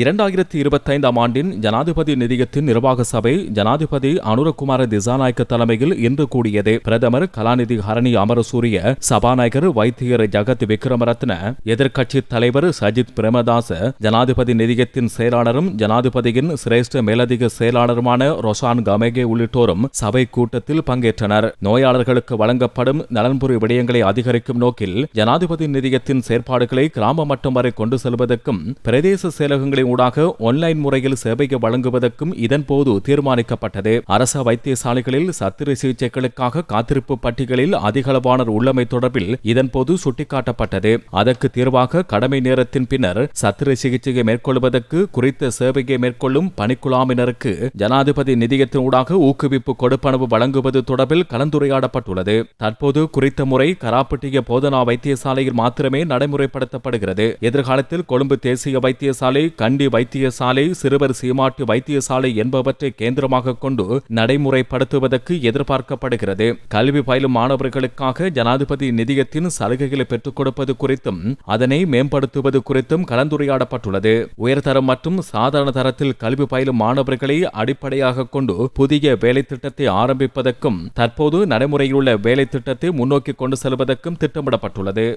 இரண்டாயிரத்தி இருபத்தைந்தாம் ஆண்டின் ஜனாதிபதி நிதியத்தின் நிர்வாக சபை ஜனாதிபதி அனுரகுமார திசாநாயக்க தலைமையில் இன்று கூடியது. பிரதமர் கலாநிதி ஹரணி அமரசூரிய சபாநாயகர் வைத்தியர் ஜகத் விக்ரமரத்ன எதிர்க்கட்சி தலைவர் சஜித் பிரேமதாச ஜனாதிபதி நிதியத்தின் செயலாளரும் ஜனாதிபதியின் சிரேஷ்ட மேலதிக செயலாளருமான ரொஷான் கமேகே உள்ளிட்டோரும் சபை கூட்டத்தில் பங்கேற்றனர். நோயாளர்களுக்கு வழங்கப்படும் நலன்புரி விடயங்களை அதிகரிக்கும் நோக்கில் ஜனாதிபதி நிதியத்தின் செயற்பாடுகளை கிராம மட்டம் வரை கொண்டு செல்வதற்கும் பிரதேச செயலகங்களை ஊடாக ஒன்லைன் முறையில் சேவையை வழங்குவதற்கும் இதன்போது தீர்மானிக்கப்பட்டது. அரச வைத்தியசாலைகளில் சத்திர சிகிச்சைகளுக்காக காத்திருப்பு பட்டியலில் அதிகளவானோர் உள்ளமை தொடர்பில் இதன்போது சுட்டிக்காட்டப்பட்டது. அதற்கு தீர்வாக கடமை நேரத்தின் பின்னர் சத்திர சிகிச்சையை மேற்கொள்வதற்கு குறித்த சேவையை மேற்கொள்ளும் பணிக்குழாமினருக்கு ஜனாதிபதி நிதியத்தின் ஊடாக ஊக்குவிப்பு கொடுப்பனவு வழங்குவது தொடர்பில் கலந்துரையாடப்பட்டுள்ளது. தற்போது குறித்த முறை கராப்பட்டிய போதனா வைத்தியசாலையில் மாத்திரமே நடைமுறைப்படுத்தப்படுகிறது. எதிர்காலத்தில் கொழும்பு தேசிய வைத்தியசாலை கண்டி வைத்தியசாலை சிறுவர் சீமாட்டு வைத்தியசாலை என்பவற்றை கேந்திரமாக கொண்டு நடைமுறைப்படுத்துவதற்கு எதிர்பார்க்கப்படுகிறது. கல்வி பயிலும் மாணவர்களுக்காக ஜனாதிபதி நிதியத்தின் சலுகைகளை பெற்றுக் கொடுப்பது குறித்தும் அதனை மேம்படுத்துவது குறித்தும் கலந்துரையாடப்பட்டுள்ளது. உயர்தரம் மற்றும் சாதாரண தரத்தில் கல்வி பயிலும் மாணவர்களை அடிப்படையாக கொண்டு புதிய வேலை திட்டத்தை ஆரம்பிப்பதற்கும் தற்போது நடைமுறையில் உள்ள வேலை திட்டத்தை முன்னோக்கி கொண்டு செல்வதற்கும் திட்டமிடப்பட்டுள்ளது.